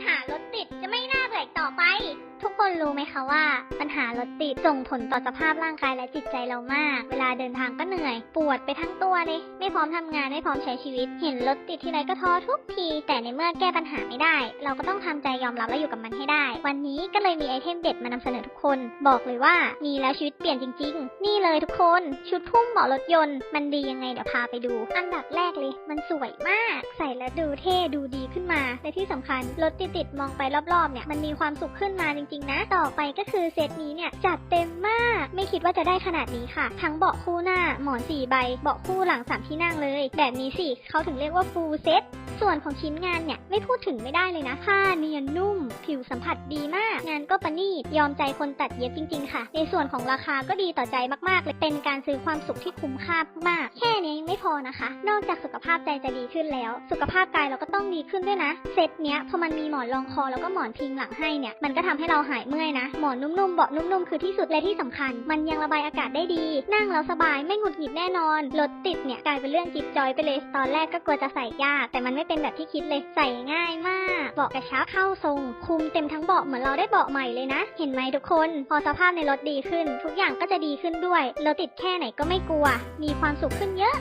ญหารถติดจะไม่น่าเบื่อต่อไปทุกคนรู้ไหมคะว่า ปัญหารถติดส่งผลต่อสภาพร่างกายและจิตใจเรามาก เวลาเดินทางก็เหนื่อย ปวดไปทั้งตัวเลย ไม่พร้อมทำงานไม่พร้อมใช้ชีวิต เห็นรถติดทีไรก็ท้อทุกที แต่ในเมื่อแก้ปัญหาไม่ได้ เราก็ต้องทำใจยอมรับและอยู่กับมันให้ได้ วันนี้ก็เลยมีไอเทมเด็ดมานำเสนอทุกคน บอกเลยว่ามีแล้วชีวิตเปลี่ยนจริง ๆ นี่เลยทุกคน ชุดพุ่มเบาะรถยนต์ มันดียังไงเดี๋ยวพาไปดู อันดับแรกเลย มันสวยมาก ใส่แล้วดูเท่ดูดีขึ้นมาและที่สำคัญรถติดๆมองไปรอบๆเนี่ยมันมีความสุขขึ้นมาจริงๆ นะ ต่อไปก็คือเซตนี้เนี่ยจัดเต็มมาก ไม่คิดว่าจะได้ขนาดนี้ค่ะ ทั้งเบาะคู่หน้า หมอน4ใบ เบาะคู่หลัง3ที่นั่งเลย แบบนี้สิเขาถึงเรียกว่าฟูลเซตส่วนของชิ้นงานเนี่ยไม่พูดถึงไม่ได้เลยนะผ้าเนียนนุ่ม สัมผัสดีมาก งานก็ประณีต ยอมใจคนตัดเย็บจริง ๆ ค่ะ ในส่วนของราคาก็ดีต่อใจมากๆเลยเป็นการซื้อความสุขที่คุ้มค่ามาก แค่นี้ยังไม่พอนะคะ นอกจากสุขภาพใจจะดีขึ้นแล้ว สุขภาพกายเราก็ต้องดีขึ้นด้วยนะ เซตเนี้ยพอมันมีหมอนรองคอแล้วก็หมอนพิงหลังให้เนี่ย มันก็ทำให้เราหายเมื่อยนะ หมอนนุ่มๆ เบาะนุ่มๆ คือที่สุดและที่สำคัญ มันยังระบายอากาศได้ดี นั่งแล้วสบายไม่หงุดหงิดแน่นอน รถติดเนี่ยกลายเป็นเรื่องจิ๊บจอยไปเลย ตอนแรกก็กลัวจะใส่ยาก แต่มันไม่เป็นแบบที่คิดเลย ใส่ง่ายมาก เบาะกระชับเข้าทรง คุมเต็มทั้งเบาะเหมือนเราได้เบาะใหม่เลยนะ เห็นไหมทุกคน พอสภาพในรถดีขึ้น ทุกอย่างก็จะดีขึ้นด้วย เราติดแค่ไหนก็ไม่กลัว มีความสุขขึ้นเยอะ